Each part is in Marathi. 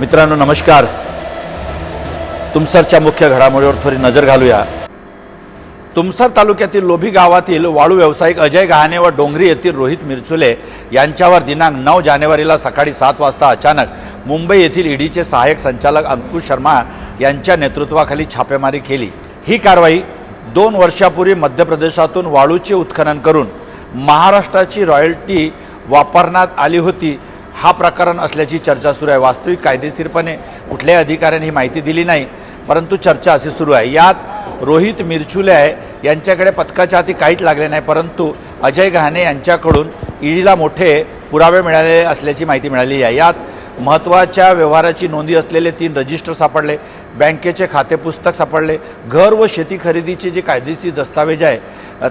मित्रांनो नमस्कार. तुमसरच्या मुख्य घडामोडीवर थोडी नजर घालूया. तुमसर तालुक्यातील लोभी गावातील वाळू व्यावसायिक अजय गहाणे व डोंगरी येथील रोहित मिरचुले यांच्यावर दिनांक नऊ जानेवारीला सकाळी सात वाजता अचानक मुंबई येथील ईडीचे सहाय्यक संचालक अंकुश शर्मा यांच्या नेतृत्वाखाली छापेमारी केली. ही कारवाई दोन वर्षापूर्वी मध्य प्रदेशातून वाळूचे उत्खनन करून महाराष्ट्राची रॉयल्टी वापरण्यात आली होती. हा प्रकरण असल्याची चर्चा सुरू आहे. वास्तविक कायदेशीरपणे कुठल्याही अधिकाऱ्यांनी ही माहिती दिली नाही परंतु चर्चा अशी सुरू आहे. यात रोहित मिरचुले आहे. यांच्याकडे पथकाच्या हाती काहीच लागले नाही परंतु अजय गहाणे यांच्याकडून ईडीला मोठे पुरावे मिळालेले असल्याची माहिती मिळाली आहे. यात महत्त्वाच्या व्यवहाराची नोंदी असलेले तीन रजिस्टर सापडले बँकेचे खातेपुस्तक सापडले घर व शेती खरेदीचे जे कायदेशीर दस्तावेज आहे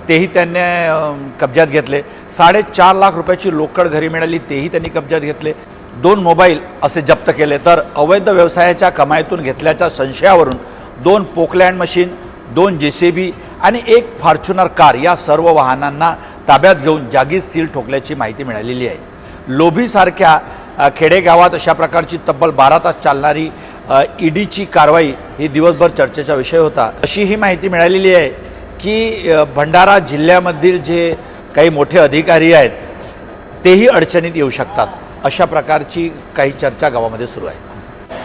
तेही त्यांनी कब्जात घेतले. साडेचार लाख रुपयाची लोकड घरी मिळाली तेही त्यांनी कब्जात घेतले. दोन मोबाईल असे जप्त केले तर अवैध व्यवसायाच्या कमाईतून घेतल्याच्या संशयावरून दोन पोकलँड मशीन दोन जे सी बी आणि एक फॉर्च्युनर कार या सर्व वाहनांना ताब्यात घेऊन जागीच सील ठोकल्याची माहिती मिळालेली आहे. लोभीसारख्या खेडेगावात अशा प्रकारची तब्बल बारा तास चालणारी ईडीची कारवाई ही दिवसभर चर्चेचा विषय होता. अशी ही माहिती मिळालेली आहे. की भंडारा जिल्ह्यामधील जे काही मोठे अधिकारी आहेत तेही अडचणीत येऊ शकतात. अशा प्रकारची काही चर्चा गावामध्ये सुरू आहे.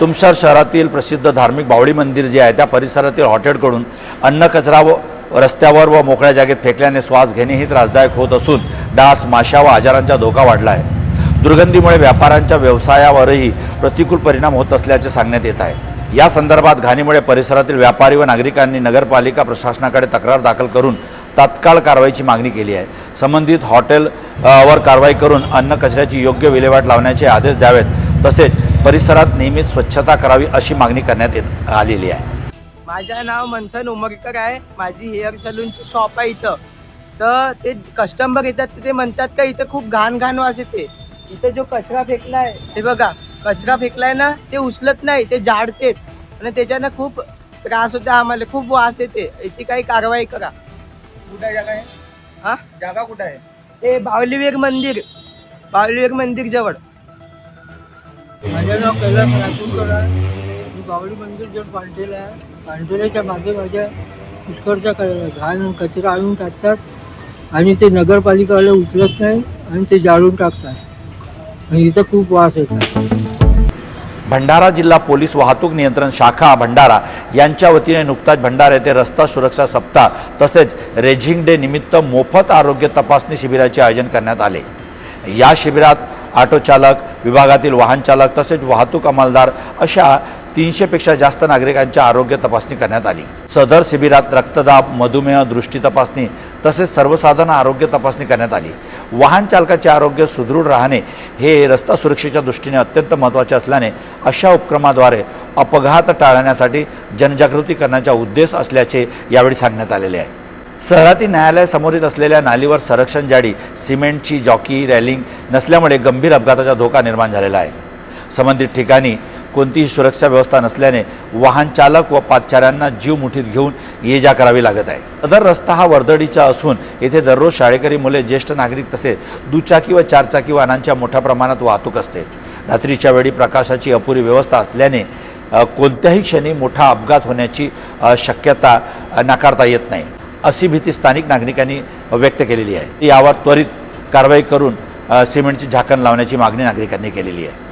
तुमसर शहरातील प्रसिद्ध धार्मिक बावळी मंदिर जे आहे त्या परिसरातील हॉटेलकडून अन्न कचरा व रस्त्यावर व मोकळ्या जागेत फेकल्याने श्वास घेणेही त्रासदायक होत असून डास माशा व आजारांचा धोका वाढला आहे दुर्गंधीमुळे व्यापाऱ्यांच्या व्यवसायावरही प्रतिकूल परिणाम होत असल्याचे सांगण्यात येत आहे. या संदर्भात घाणीमुळे परिसरातील व्यापारी व नागरिकांनी नगरपालिका प्रशासनाकडे तक्रार दाखल करून तात्काळ कारवाईची मागणी केली आहे. संबंधित हॉटेल वर कारवाई करून अन्न कचऱ्याची योग्य विल्हेवाट लावण्याचे आदेश द्यावेत तसेच परिसरात नियमित स्वच्छता करावी अशी मागणी करण्यात येत आलेली आहे. माझं नाव मंथन उमरकर आहे. माझी हेअर सलूनची शॉप आहे इथं. तर ते कस्टमर येतात ते म्हणतात का इथं खूप घाण घाण वास येते. इथं जो कचरा फेकला आहे हे बघा. कचरा फेकलाय ना ते उचलत नाही ते जाडतेत आणि त्याच्यानं खूप त्रास होते आम्हाला खूप वास येते. याची काही कारवाई करा. कुठे जागा आहे हा? जागा कुठं आहे? ते बावलीवेग मंदिर बावलीवेग मंदिर जवळ. माझं नाव कैलास राजूरकर आहे. मी बावडी मंदिर जवळ पांढरेला आहे. पांढरेच्या मागे माझ्या पुष्कळचा क- घाण कचरा आणून टाकतात. आणि ते नगरपालिकावाले उचलत नाही आणि ते जाळून टाकतात. आणि इथं खूप वास येतात भंडारा जिल्हा पोलीस वाहतूक नियंत्रण शाखा भंडारा यांच्या वतीने नुकताच भंडारा येथे रस्ता सुरक्षा सप्ताह तसेच रेझिंग डे निमित्त मोफत आरोग्य तपासणी शिबिराचे आयोजन करण्यात आले. या शिबिरात ऑटो चालक विभागातील वाहन चालक तसेच वाहतूक अंमलदार अशा तीनशेपेक्षा जास्त नागरिकांच्या आरोग्य तपासणी करण्यात आली. सदर शिबिरात रक्तदाब मधुमेह दृष्टी तपासणी तसेच सर्वसाधारण आरोग्य तपासणी करण्यात आली. वाहन चालकाचे आरोग्य सुदृढ राहणे हे रस्ता सुरक्षेच्या दृष्टीने अत्यंत महत्त्वाचे असल्याने अशा उपक्रमाद्वारे अपघात टाळण्यासाठी जनजागृती करण्याचा उद्देश असल्याचे यावेळी सांगण्यात आलेले आहे. शहरातील न्यायालयासमोरील असलेल्या नालीवर संरक्षण जाडी सिमेंटची जॉकी रॅलिंग नसल्यामुळे गंभीर अपघाताचा धोका निर्माण झालेला आहे. संबंधित ठिकाणी कोणतीही सुरक्षा व्यवस्था नसल्याने वाहन चालक व पादचाऱ्यांना जीव मुठीत घेऊन ये जा करावी लागत आहे. सदर रस्ता हा वर्दळीचा असून येथे दररोज शाळेकरी मुले ज्येष्ठ नागरिक तसेच दुचाकी व चारचाकी वाहनांच्या मोठ्या प्रमाणात वाहतूक असते. रात्रीच्या वेळी प्रकाशाची अपुरी व्यवस्था असल्याने कोणत्याही क्षणी मोठा अपघात होण्याची शक्यता नाकारता येत नाही अशी भीती स्थानिक नागरिकांनी व्यक्त केलेली आहे. यावर त्वरित कारवाई करून सिमेंटची झाकण लावण्याची मागणी नागरिकांनी केलेली आहे.